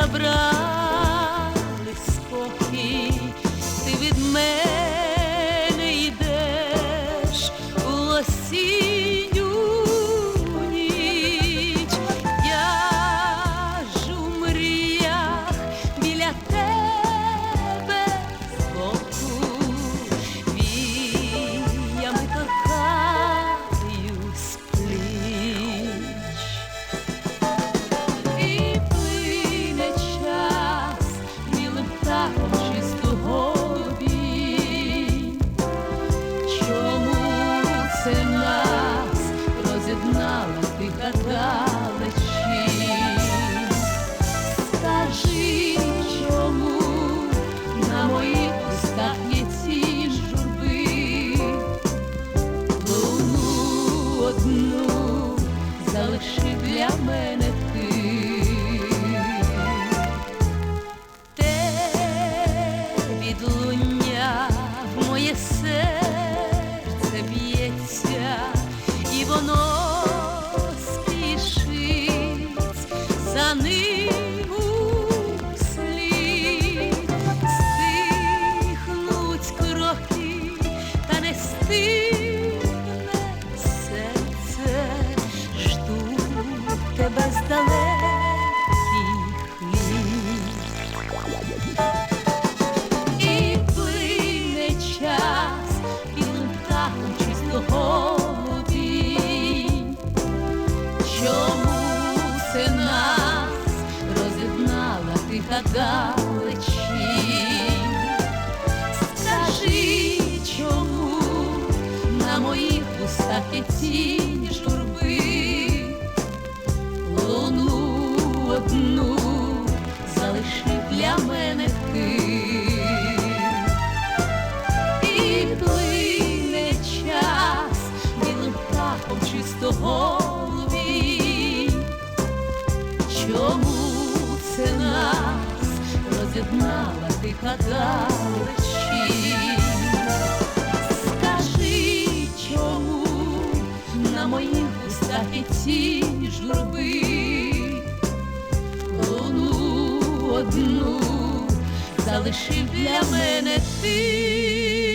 забрали спокій, ти від мене йдеш у осінню одну залиши для мене ти. Те відлуння в моє серце б'ється, і воно спішить за ним далечі? Скажи, чому на моїх устах є тінь журби? Луну одну залишив для мене роз'єднала тиха далечі? Скажи, чому на моїх устах і тінь журби? Луну одну залишив для мене ти.